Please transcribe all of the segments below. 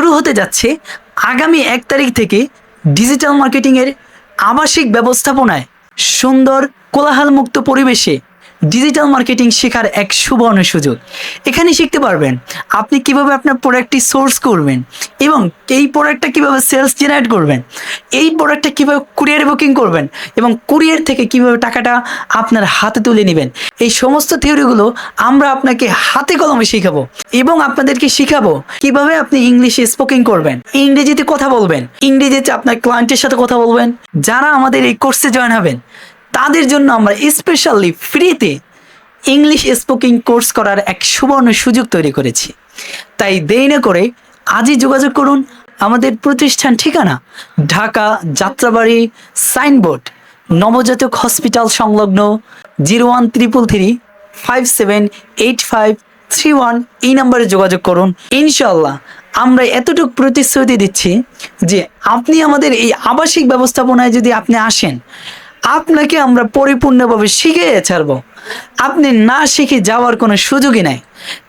শুরু হতে যাচ্ছে আগামী এক তারিখ থেকে ডিজিটাল মার্কেটিংয়ের আবাসিক ব্যবস্থাপনায় সুন্দর কোলাহলমুক্ত পরিবেশে। ডিজিটাল মার্কেটিং শেখার এক সুবর্ণ সুযোগ। এখানে শিখতে পারবেন আপনি কীভাবে আপনার প্রোডাক্টটি সোর্স করবেন এবং এই প্রোডাক্টটা কীভাবে সেলস জেনারেট করবেন, এই প্রোডাক্টটা কীভাবে কুরিয়ার বুকিং করবেন এবং কুরিয়ার থেকে কীভাবে টাকাটা আপনার হাতে তুলে নেবেন, এই সমস্ত থিওরিগুলো আমরা আপনাকে হাতে কলমে শেখাবো এবং আপনাদেরকে শেখাবো কীভাবে আপনি ইংলিশে স্পোকিং করবেন, ইংরেজিতে কথা বলবেন, ইংরেজিতে আপনার ক্লায়েন্টের সাথে কথা বলবেন, যারা আমাদের এই কোর্সে জয়েন হবেন। তাদের জন্য আমরা স্পেশালি ফ্রিতে ইংলিশ স্পোকিং কোর্স করার এক সুবর্ণ সুযোগ তৈরি করেছি। তাই দেরি না করে আজই যোগাযোগ করুন আমাদের প্রতিষ্ঠান ঠিকানা ঢাকা যাত্রাবাড়ি সাইনবোর্ড, নবজাতক হসপিটাল সংলগ্ন zero one triple three five seven eight five three one এই নাম্বারে যোগাযোগ করুন। ইনশাল্লাহ আমরা এতটুকু প্রতিশ্রুতি দিচ্ছি যে আপনি আমাদের এই আবাসিক ব্যবস্থাপনায় যদি আপনি আসেন আপনাকে আমরা পরিপূর্ণভাবে শিখে ছাড়বো। আপনি না শিখে যাওয়ার কোনো সুযোগই নাই।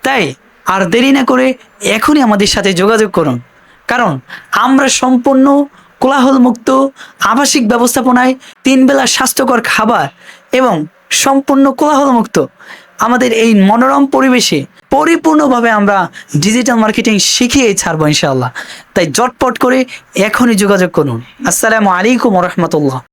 তাই আর দেরি না করে এখনই আমাদের সাথে যোগাযোগ করুন। কারণ আমরা সম্পূর্ণ কোলাহলমুক্ত, আবাসিক ব্যবস্থাপনায় তিনবেলা স্বাস্থ্যকর খাবার এবং সম্পূর্ণ কোলাহলমুক্ত আমাদের এই মনোরম পরিবেশে পরিপূর্ণভাবে আমরা ডিজিটাল মার্কেটিং শিখিয়ে ছাড়বো ইনশাআল্লাহ। তাই জটপট করে এখনই যোগাযোগ করুন। আসসালামু আলাইকুম রহমতুল্লাহ।